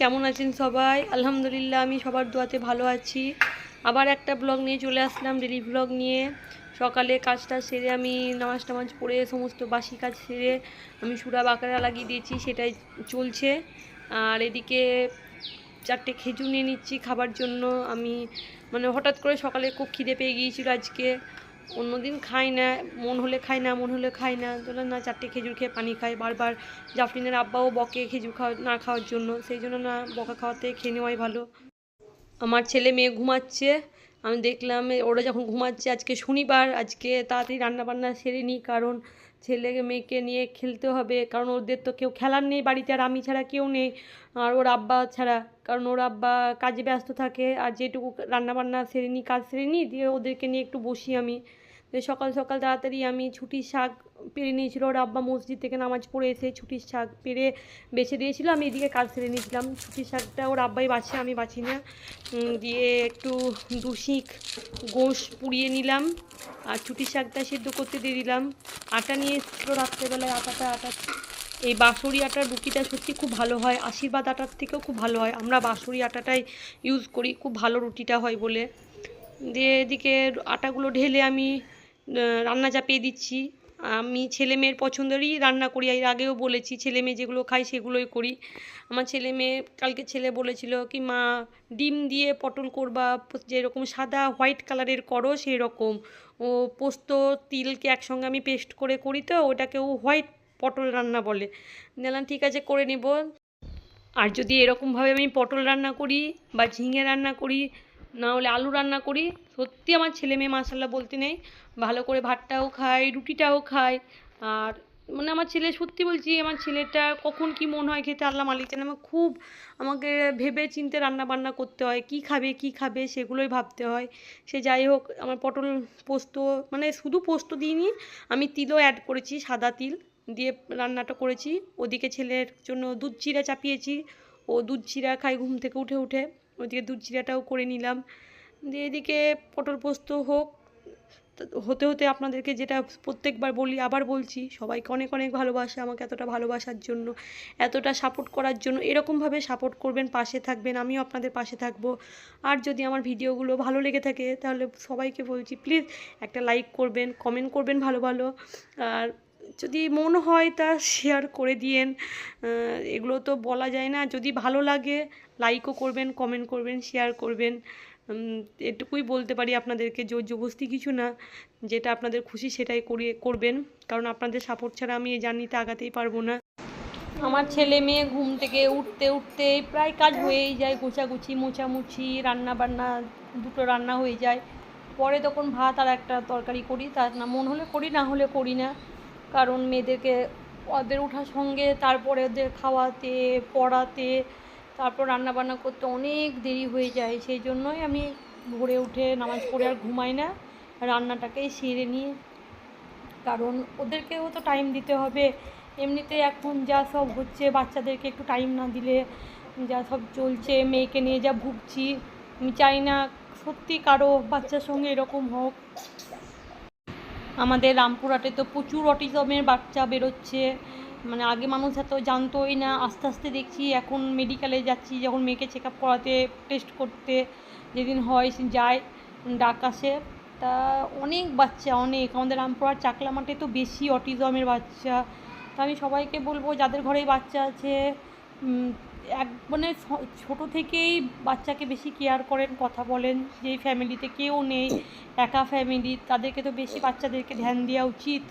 কেমন আছেন সবাই? আলহামদুলিল্লাহ, আমি সবার দোয়াতে ভালো আছি। আবার একটা ব্লগ নিয়ে চলে আসলাম ডেলি ব্লগ নিয়ে। সকালে কাজটা সেরে আমি নামাজ টামাজ পড়ে সমস্ত বাসি কাজ সেরে আমি সুরা বাঁকড়া লাগিয়ে দিয়েছি, সেটাই চলছে। আর এদিকে চারটে খেজুর নিয়ে নিচ্ছি খাবার জন্য। আমি মানে হঠাৎ করে সকালে খুব খিদে পেয়ে গিয়েছিল আজকে। অন্যদিন খাই না, মন হলে খাই না, মন হলে খাই না। তাহলে না চারটে খেজুর খেয়ে পানি খাই। বারবার জাফরিনের আব্বাও বকে খেজুর খাওয়া, না খাওয়ার জন্য। সেই জন্য না, বকা খাওয়াতে খেয়ে নেওয়াই ভালো। আমার ছেলে মেয়ে ঘুমাচ্ছে। আমি দেখলাম ওরা যখন ঘুমাচ্ছে, আজকে শনিবার, আজকে তাড়াতাড়ি রান্না বান্না সেরে নিই। কারণ ছেলে মেয়েকে নিয়ে খেলতে হবে। কারণ ওদের তো কেউ খেলার নেই বাড়িতে, আর আমি ছাড়া কেউ নেই। আর ওর আব্বা ছাড়া কারণ ওর আব্বা কাজে ব্যস্ত থাকে আর যেটুকু রান্না বান্না সেরে নিই কাজ সেরে নিই দিয়ে ওদেরকে নিয়ে একটু বসি আমি। সকাল সকাল তাড়াতাড়ি আমি ছুটির শাক পেরে নিয়েছিল, ওর আব্বা মসজিদ থেকে নামাজ পড়ে এসে ছুটির শাক পেরে বেছে দিয়েছিল, আমি এদিকে কাজ সেরে নিয়েছিলাম। ছুটির শাকটা ওর আব্বাই বাছে, আমি বাছি না। দিয়ে একটু দুশিক গোশ পুড়িয়ে নিলাম আর ছুটির শাকটা সেদ্ধ করতে দিয়ে দিলাম। আটা নিয়ে এসেছিল রাত্রেবেলায়, আটাটা, আটা এই বাঁশরি আটার রুটিটা সত্যি খুব ভালো হয়, আশীর্বাদ আটার থেকেও খুব ভালো হয়। আমরা বাঁশরি আটাটাই ইউজ করি, খুব ভালো রুটিটা হয় বলে। দিয়ে এদিকে আটাগুলো ঢেলে আমি রান্না চাপিয়ে দিচ্ছি। আমি ছেলে মেয়ের পছন্দেরই রান্না করি, এর আগেও বলেছি, ছেলে মেয়ে যেগুলো খায় সেগুলোই করি। আমার ছেলে মেয়ে, কালকে ছেলে বলেছিল কি, মা, ডিম দিয়ে পটল করবা, যেরকম সাদা হোয়াইট কালারের করো সেই রকম ও পোস্ত, তিলকে একসঙ্গে আমি পেস্ট করে করি তো ওটাকে ও হোয়াইট পটল রান্না বলে। দিলাম ঠিক আছে, করে নিব। আর যদি এরকমভাবে আমি পটল রান্না করি বা ঝিঙে রান্না করি, না হলে আলু রান্না করি, সত্যি আমার ছেলে মেয়ে মাসাল্লাহ বলতে নেই। ভালো করে ভাতটাও খায়, রুটিটাও খায়। আর মানে আমার ছেলে, সত্যি বলছি, আমার ছেলেটা কখন কি মন হয় খেতে আল্লাহ মালিক জানে। আমার খুব আমাকে ভেবে চিন্তে রান্না বান্না করতে হয়, কি খাবে কি খাবে, সেগুলোই ভাবতে হয়। সে যাই হোক, আমার পটল পোস্ত মানে শুধু পোস্ত দিইনি, আমি তিলও অ্যাড করেছি, সাদা তিল। দিয়ে রান্নাটা করেছি। ওদিকে ছেলের জন্য দুধ চিরা চাপিয়েছি। ও দুধ চিরা খাই ঘুম থেকে উঠে উঠে। ওদিকে দুধ চিরাটাও করে নিলাম। দিয়ে এদিকে পটল পোস্ত হোক হতে হতে আপনাদেরকে যেটা প্রত্যেকবার বলি, আবার বলছি, সবাইকে অনেক অনেক ভালোবাসা আমাকে এতটা ভালোবাসার জন্য, এতটা সাপোর্ট করার জন্য। এরকমভাবে সাপোর্ট করবেন, পাশে থাকবেন, আমিও আপনাদের পাশে থাকব। আর যদি আমার ভিডিওগুলো ভালো লেগে থাকে, তাহলে সবাইকে বলছি প্লিজ একটা লাইক করবেন কমেন্ট করবেন ভালো ভালো। আর যদি মন হয় তা শেয়ার করে দিয়েন। এগুলো তো বলা যায় না। যদি ভালো লাগে লাইকও করবেন কমেন্ট করবেন শেয়ার করবেন। এটুকুই বলতে পারি আপনাদেরকে জোর জবস্তি কিছু না, যেটা আপনাদের খুশি সেটাই করিয়ে, করবেন। কারণ আপনাদের সাপোর্ট ছাড়া আমি এই জার্নিতে আগাতেই পারব না। আমার ছেলে মেয়ে ঘুম থেকে উঠতে উঠতে প্রায় কাজ হয়েই যায়, গোছাগুছি, মোছামুছি রান্না বান্না দুটো রান্না হয়ে যায়। পরে তখন ভাত আর একটা তরকারি করি। তার না, মন হলে করি, না হলে করি না। কারণ মেয়েদেরকে ওদের ওঠার সঙ্গে তারপরে ওদের খাওয়াতে, পড়াতে, তারপর রান্না বান্না করতে অনেক দেরি হয়ে যায়। সেই জন্যই আমি ভোরে উঠে নামাজ পড়ে আর ঘুমাই না। রান্নাটাকেই সেরে নিই। কারণ ওদেরকেও তো টাইম দিতে হবে। এমনিতে এখন যা সব হচ্ছে, বাচ্চাদেরকে একটু টাইম না দিলে যা সব চলছে, মেয়েকে নিয়ে যা ভুগছি, আমি চাই না সত্যি কারও বাচ্চার সঙ্গে এরকম হোক। আমাদের রামপুরহাটে তো প্রচুর অটিজমের বাচ্চা বেরোচ্ছে। মানে আগে মানুষ এত জানতোই না। আস্তে আস্তে দেখছি এখন মেডিকেলে যাচ্ছি, যখন মেয়েকে চেক আপ করাতে টেস্ট করতে যেদিন হয় যায়, ডাক আসে। তা অনেক বাচ্চা, অনেক। আমাদের রামপুরহাট চাকলা মাঠে তো বেশি অটিজমের বাচ্চা। তা আমি সবাইকে বলব, যাদের ঘরে বাচ্চা আছে এক মানে ছোটো থেকেই বাচ্চাকে বেশি কেয়ার করেন, কথা বলেন, যেই ফ্যামিলিতে কেউ নেই, একা ফ্যামিলি তাদেরকে তো বেশি বাচ্চাদেরকে ধ্যান দেওয়া উচিত।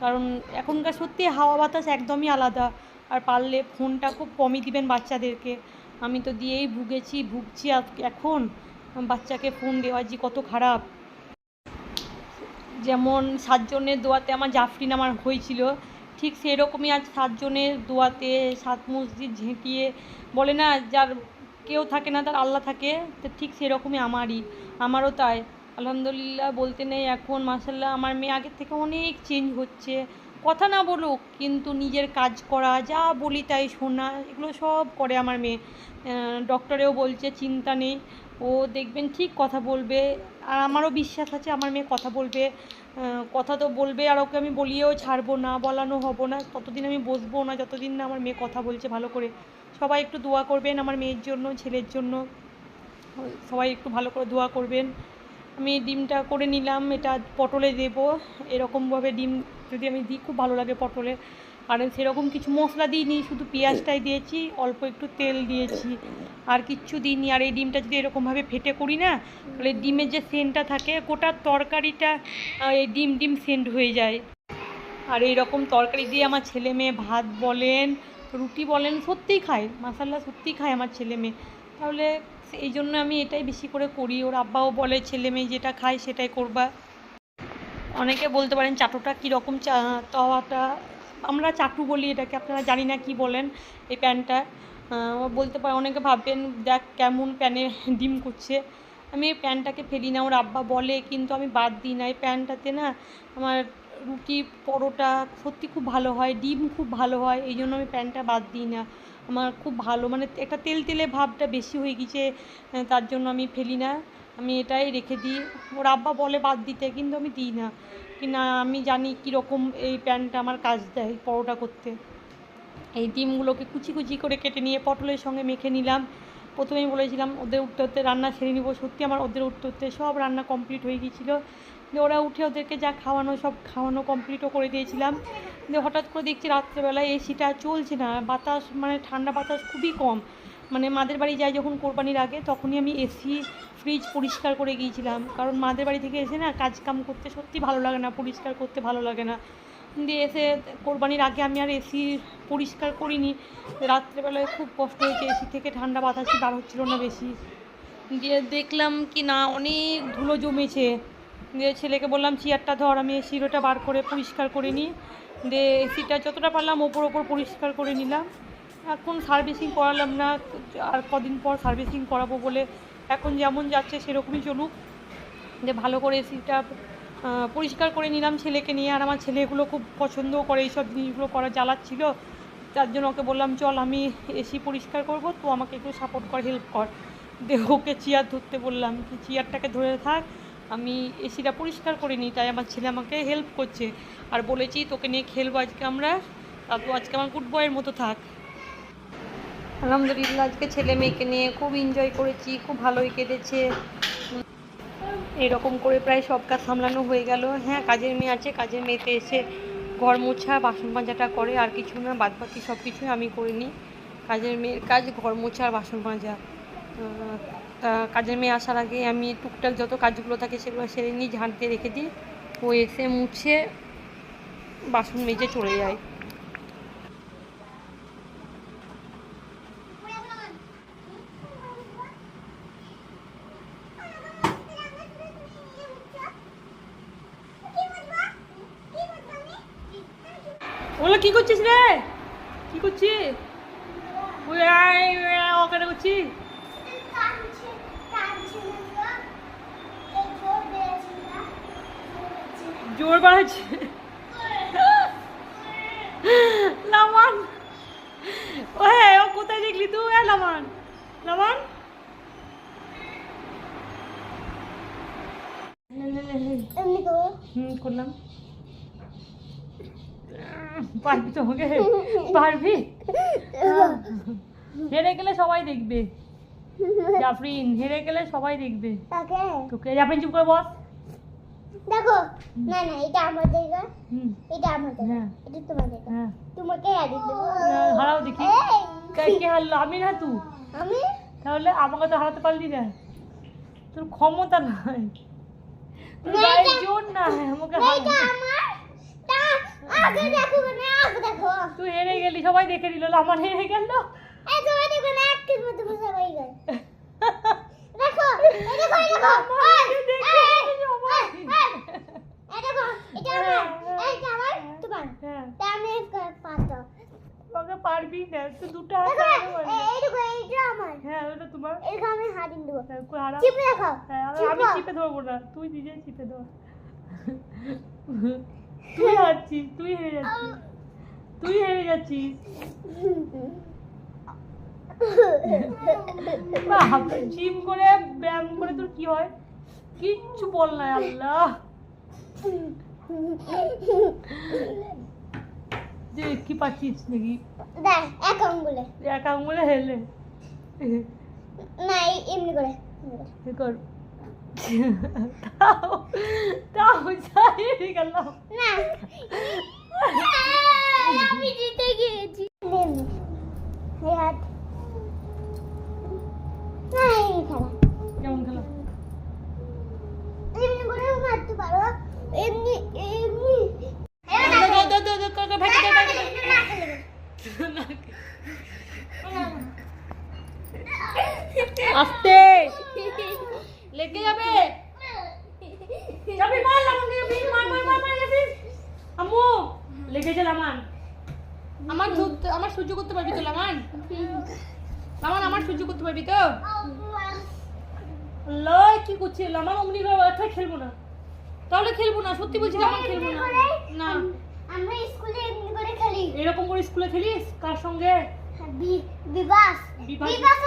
কারণ এখনকার সত্যি হাওয়া বাতাস একদমই আলাদা, আর পারলে ফোনটা খুব কমই দিবেন বাচ্চাদেরকে। আমি তো দিয়েই ভুগেছি, ভুগছি এখন, বাচ্চাকে ফোন দেওয়া যে কত খারাপ। যেমন সাতজনের দোয়াতে আমার জাফরিন আমার হয়েছিল ঠিক সেরকমই আজ সাতজনের দোয়াতে সাত মসজিদ ঝেঁটিয়ে বলে না, যার কেউ থাকে না, তার আল্লাহ থাকে, তো ঠিক সেরকমই আমারই, আমারও তাই। আলহামদুলিল্লাহ বলতে নেই এখন মাসাল্লাহ আমার মেয়ে আগের থেকে অনেক চেঞ্জ হচ্ছে। কথা না বলুক, কিন্তু নিজের কাজ করা, যা বলি তাই শোনা, এগুলো সব করে আমার মেয়ে। ডক্টরেও বলছে, চিন্তা নেই। ও দেখবেন ঠিক কথা বলবে, আর আমারও বিশ্বাস আছে, আমার মেয়ে কথা বলবে। কথা তো বলবে আর ওকে আমি বলিয়েও ছাড়বো না, বলানো হব না, ততদিন আমি বসবো না, যতদিন না আমার মেয়ে কথা বলছে ভালো করে। সবাই একটু দোয়া করবেন আমার মেয়ের জন্য, ছেলের জন্য। সবাই একটু ভালো করে দোয়া করবেন। আমি ডিমটা করে নিলাম, এটা পটলে দেবো। এরকমভাবে ডিম যদি আমি দিই, খুব ভালো লাগে পটলে। আর সেরকম কিছু মশলা দিইনি, শুধু পেঁয়াজটাই দিয়েছি, অল্প একটু তেল দিয়েছি। আর কিচ্ছু দিইনি। আর এই ডিমটা যদি এরকমভাবে ফেটে করি না, তাহলে ডিমের যে সেন্টটা থাকে, গোটা তরকারিটা এই ডিম ডিম সেন্ট হয়ে যায়। আর এই রকম তরকারি দিয়ে আমার ছেলে মেয়ে ভাত বলেন, রুটি বলেন, সত্যিই খায় মাসাল্লা সত্যিই খায় আমার ছেলে মেয়ে। তাহলে এই জন্য আমি এটাই বেশি করে করি। ওর আব্বাও বলে, ছেলে মেয়ে যেটা খায় সেটাই করবা। অনেকে বলতে পারেন, চাটুটা কীরকম চা, তাওয়াটা আমরা চাটু বলি এটাকে, আপনারা জানি না কি বলেন এই প্যানটা। বলতে পারে, অনেকে ভাববেন, দেখ, কেমন প্যানে ডিম করছে। আমি এই প্যানটাকে ফেলি না, ওর আব্বা বলে, কিন্তু আমি বাদ দিই না। এই প্যানটাতে না আমার রুটি পরোটা সত্যি খুব ভালো হয়, ডিম খুব ভালো হয়, এই জন্য আমি প্যানটা বাদ দিই না। আমার খুব ভালো মানে একটা তেল তেলে ভাবটা বেশি হয়ে গেছে তার জন্য আমি ফেলি না। আমি এটাই রেখে দিই। ওর আব্বা বলে বাদ দিতে, কিন্তু আমি দিই না। কি না আমি জানি কীরকম এই প্যানটা আমার কাজ দেয় পরোটা করতে। এই ডিমগুলোকে কুচি কুচি করে কেটে নিয়ে পটলের সঙ্গে মেখে নিলাম। প্রথমেই বলেছিলাম, ওদের উঠতে উঠতে রান্না সেরে নিব। সত্যি আমার ওদের উঠতে উঠতে সব রান্না কমপ্লিট হয়ে গিয়েছিল। দিয়ে ওরা উঠে ওদেরকে যা খাওয়ানো, সব খাওয়ানো কমপ্লিটও করে দিয়েছিলাম। দিয়ে হঠাৎ করে দেখছি রাত্রেবেলায় এসিটা চলছে না। বাতাস মানে ঠান্ডা বাতাস খুবই কম। মানে মাদের বাড়ি যাই যখন কোরবানির আগে, তখনই আমি এসি ফ্রিজ পরিষ্কার করে গিয়েছিলাম। কারণ মাদের বাড়ি থেকে এসে না কাজ কাম করতে সত্যি ভালো লাগে না, পরিষ্কার করতে ভালো লাগে না। দিয়ে এসে কোরবানির আগে আমি আর এসি পরিষ্কার করিনি। রাত্রেবেলায় খুব কষ্ট হয়েছে এসি থেকে ঠান্ডা বাতাসই বার হচ্ছিল না বেশি। দিয়ে দেখলাম কি না, অনেক ধুলো জমেছে। দিয়ে ছেলেকে বললাম, চেয়ারটা ধর, আমি ওটা বার করে পরিষ্কার করে নিই। দিয়ে এসিটা যতটা পারলাম ওপর ওপর পরিষ্কার করে নিলাম। এখন সার্ভিসিং করালাম না আর কদিন পর সার্ভিসিং করাবো বলে এখন যেমন যাচ্ছে সেরকমই চলুক। যে ভালো করে এসিটা পরিষ্কার করে নিলাম ছেলেকে নিয়ে, আর আমার ছেলেগুলো খুব পছন্দও করে এইসব জিনিসগুলো করা জ্বালাচ্ছিল তার জন্য ওকে বললাম, চল আমি এসি পরিষ্কার করব, তো আমাকে একটু সাপোর্ট কর হেল্প কর। ওকে চেয়ার ধরতে বললাম, কি চেয়ারটাকে ধরে থাক, আমি এসিটা পরিষ্কার করে নিই। তাই আমার ছেলে আমাকে হেল্প করছে। আর বলেছি, তোকে নিয়ে খেলব আজকে আমরা আর তো আজকে আমার গুড বয়ের মতো থাক। আলহামদুলিল্লাহ, আজকে ছেলে মেয়েকে নিয়ে খুব এনজয় করেছি, খুব ভালোই কেটেছে। এরকম করে প্রায় সব কাজ সামলানো হয়ে গেল। হ্যাঁ কাজের মেয়ে আছে, কাজের মেয়েতে এসে ঘর মোছা, বাসন মাজাটা করে, আর কিছু না বাদ বাকি সব কিছুই আমি করে নিই। কাজের মেয়ের কাজ, ঘর মোছা আর বাসন মাজা। তা, কাজের মেয়ে আসার আগে আমি টুকটাক যত কাজগুলো থাকে সেগুলো সেরে নিই, ঝাঁট দিয়ে রেখে দিই। ও এসে মুছে বাসন মেজে চলে যায়। ওগুলো কি করছিস রে? কি করছিস? ওখানে করছিস জোর বাড়াচ্ছে। লামান ও হ্যাঁ ও কোথায় দেখলি তুই? হ্যাঁ লামান। লামান? হুম করলাম। পারবি তো আমাকে পারবি হেরে গেলে সবাই দেখবে। জাফরিন হেরে গেলে সবাই দেখবে। তোকে। জাফরিন চুপ করে বস। দেখো না না এটা গান হুম। এটা আমাদের গান হ্যাঁ। এটা তোমাদের গান হ্যাঁ। তোমাকে হারিয়ে দেবো। হারাও দেখি। কে- কে হারলো? আমি না তুই? আমি? তাহলে আমাকে তো হারাতে পারলি না। তোর ক্ষমতা নাই। তোর গায়ে জোর না আমাকে না, আমার তোমার। হ্যাঁ। তা আমি পাতো তোকে পারবি না তুই দুটো হাত পারবি। দেখো আমার। হ্যাঁ ওটা তোমার। আমি হারিয়ে দেবো। হ্যাঁ, কই হারা চিপে দেখো হ্যাঁ আমি- চিপো। আমি চিপে ধরবো না তুই নিজে চিপে ধর। তুই হারছিস তুই হেরে যাচ্ছিস। তুই হেরে যাচ্ছিস জিম করে ব্যায়াম করে তোর কি হয়? কিচ্ছু বল না আল্লাহ। যে কি পাচ্ছিস নাকি? এক আঙ্গুলে। এক আঙুলে হেলে। না এমনি করে করে। কি কর। তাও তাও চাই গেলাম। না। আমি জিতে গিয়েছি। আস্তে লেগে যাবে যাবি মার লামান যাবি মার মার মার মার যাবি আম্মু লেগে যা লামান আমার ধরতে আমার সহ্য করতে পারবি তো লামান? লামান আমার সহ্য করতে পারবি তো? লয় কি করছে? লামান অমনি ব্যথা খেলব না। তাহলে খেলব না সত্যি বলছি লামান খেলব না। না। আমরা স্কুলে এমনি করে খেলি এরকম করে স্কুলে খেলিস? কার সঙ্গে? বিবাস। বিবাস?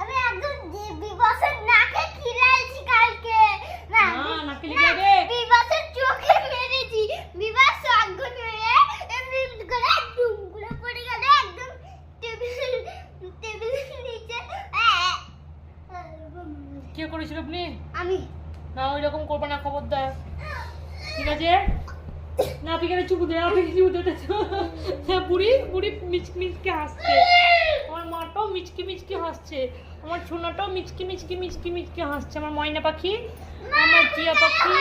আমি একদম বিবাসের নাকে খিলাইছি কালকে না না, নাকে লেগে যাবে। বিবাসের চোখে মেরেছি বিবাস আগুন হয়ে এমনি এমনি করে ডুম করে পড়ে গেল একদম টেবিল টেবিলের নিচে আ, আ, কে করেছিল আপনি আমি না ওই রকম করব না খবরদার ঠিক আছে? না কেন চুপ দে আপনি চুপু? দে বুড়ি বুড়ি মিচকি মিচকি হাসছে। আমার মাটাও মিচকি মিচকি হাসছে। আমার ছোনাটাও মিচকি মিচকি মিচকি মিচকি হাসছে। আমার ময়না পাখি, আমার টিয়া পাখি।